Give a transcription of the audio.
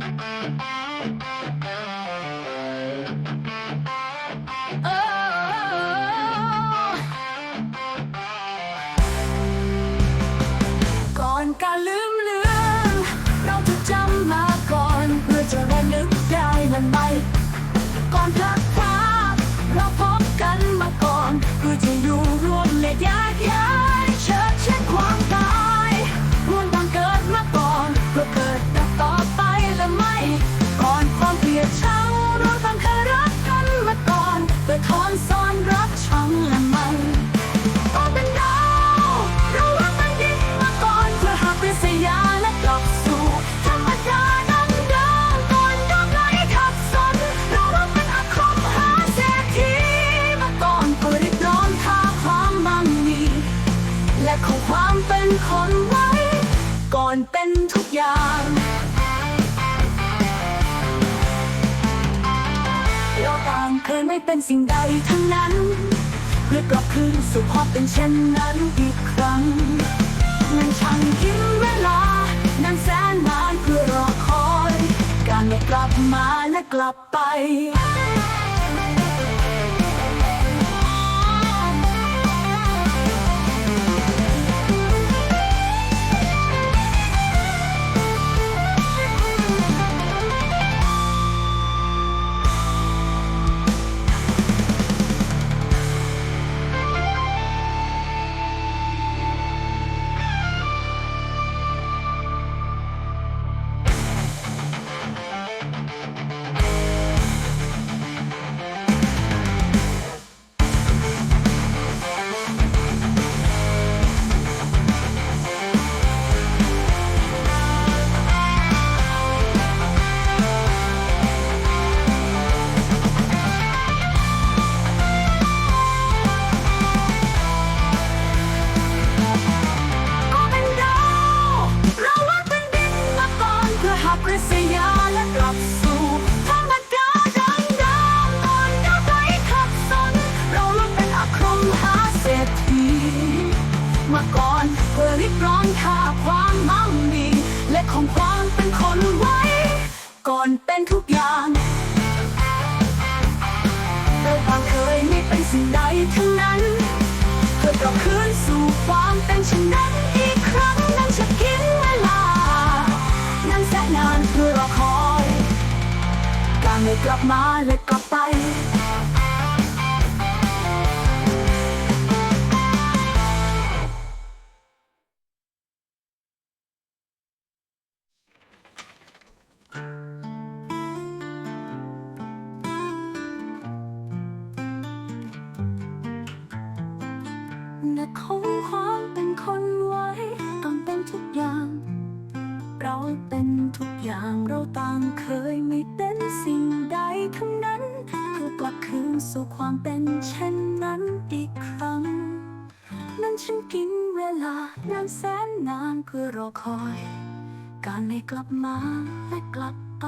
Thank you. ความเป็นคนไว้ ก่อนเป็นทุกอย่างเราต่างเคยไม่เป็นสิ่งใดทั้งนั้น เพื่อกลับคืนสู่ความเป็นเช่นนั้นอีกครั้งมันช่างกินเวลานานแสนนานเพื่อรอคอย การไม่กลับมาและกลับไป ปริศยาและกลับสู่ธรรมดาดังดาวก่อนดาวไร้ขับสน เราล้วนเป็นอาคมหาเศรษฐีมาก่อนเพื่อริบร้อนค่าความมั่งมี และของความเป็นคนไว้ ก่อนเป็นทุกอย่างเราต่างเคยไม่เป็นสิ่งใดทั้ง แสนนานเพื่อรอคอยการไม่กลับมาและกลับไปและคงความเป็นคนไว้ เราเป็นทุกอย่างเราต่างเคยไม่เป็นสิ่งใดทั้งนั้น เพื่อกลับคืนสู่ความเป็นเช่นนั้นอีกครั้ง นั้นฉันกินเวลานานแสนนานเพื่อรอคอย การไม่กลับมาและกลับไป